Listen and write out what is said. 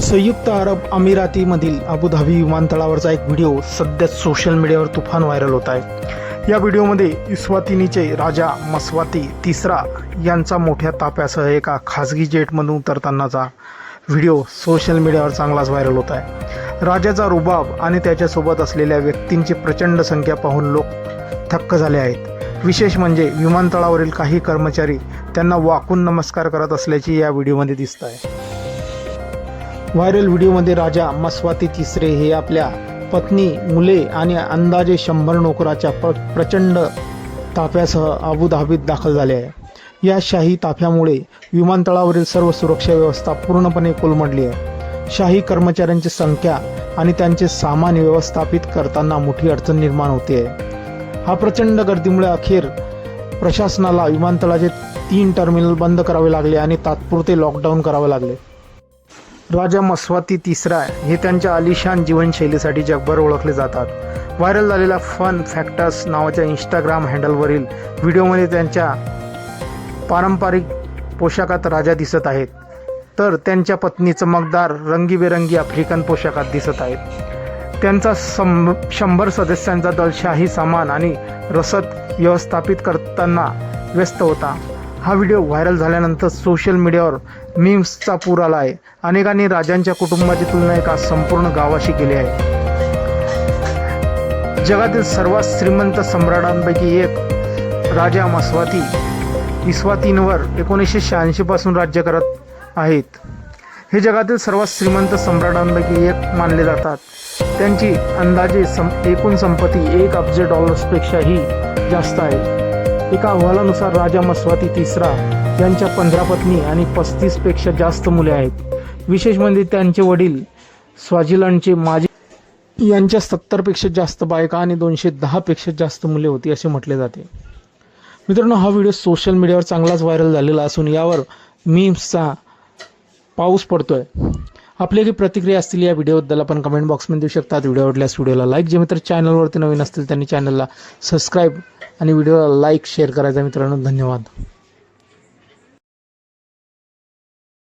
संयुक्त अरब अमिरातीमधील अबुधाबी विमानतळावरचा एक व्हिडिओ सध्या सोशल मीडियावर तुफान व्हायरल होत आहे. या व्हिडिओमध्ये इस्वातिनीचे राजा मस्वाती तिसरा यांचा मोठ्या ताप्यासह एका खाजगी जेटमधून उतरतानाचा व्हिडिओ सोशल मीडियावर चांगलाच व्हायरल होत आहे. राजाचा रुबाब आणि त्याच्यासोबत असलेल्या व्यक्तींची प्रचंड संख्या पाहून लोक थक्क झाले आहेत. विशेष म्हणजे विमानतळावरील काही कर्मचारी त्यांना वाकून नमस्कार करत असल्याची या व्हिडिओमध्ये दिसत आहे. व्हायरल व्हिडिओमध्ये राजा मस्वाती तिसरे हे आपल्या पत्नी मुले आणि अंदाजे शंभर नोकराच्या प्र प्रचंड ताफ्यासह अबुधाबीत दाखल झाले आहे. या शाही ताफ्यामुळे विमानतळावरील सर्व सुरक्षा व्यवस्था पूर्णपणे कोलमडली आहे. शाही कर्मचाऱ्यांची संख्या आणि त्यांचे सामान व्यवस्थापित करताना मोठी अडचण निर्माण होते आहे. हा प्रचंड गर्दीमुळे अखेर प्रशासनाला विमानतळाचे तीन टर्मिनल बंद करावे लागले आणि तात्पुरते लॉकडाऊन करावे लागले. राजा मस्वाती तिसरा हे त्यांच्या आलिशान जीवनशैलीसाठी जगभर ओळखले जातात. व्हायरल झालेल्या फन फॅक्टर्स नावाच्या इंस्टाग्राम हँडलवरील व्हिडिओमध्ये त्यांच्या पारंपरिक पोशाखात राजा दिसत आहेत. तर त्यांच्या पत्नी चमकदार रंगीबेरंगी आफ्रिकन पोशाखात दिसत आहेत. त्यांचा सं शंभर सदस्यांचा दलशाही सामान आणि रसद व्यवस्थापित करताना व्यस्त होता. हा व्हिडिओ व्हायरल झाल्यानंतर सोशल मीडियावर मीम्सचा पूर आला आहे. अनेकांनी राजांच्या कुटुंबाची तुलना एका संपूर्ण गावाशी केली आहे. जगातील सर्वात श्रीमंत सम्राटांपैकी एक राजा मस्वाती इस्वातींवर एकोणीसशे शहाऐंशीपासून राज्य करत आहेत. हे जगातील सर्वात श्रीमंत सम्राटांपैकी एक मानले जातात. त्यांची अंदाजे सं एकूण संपत्ती एक अब्ज डॉलर्सपेक्षाही जास्त आहे. एका अहवालानुसार राजा मस्वाती तिसरा यांच्या पंधरा पत्नी आणि पस्तीसपेक्षा जास्त मुले आहेत. विशेष म्हणजे त्यांचे वडील स्वाझिलंडचे माजी यांच्या सत्तरपेक्षा जास्त बायका आणि दोनशे दहापेक्षा जास्त मुले होती असे म्हटले जाते. मित्रांनो हा व्हिडिओ सोशल मीडियावर चांगलाच व्हायरल झालेला असून यावर मीम्सचा पाऊस पडतोय. आपली काही प्रतिक्रिया असतील या व्हिडिओबद्दल आपण कमेंट बॉक्समध्ये देऊ शकतात. व्हिडिओ आवडल्यास व्हिडिओला लाईक जे मित्र चॅनलवरती नवीन असतील त्यांनी चॅनलला सबस्क्राईब आणि व्हिडिओला लाईक शेअर करायचा मित्रांनो. धन्यवाद.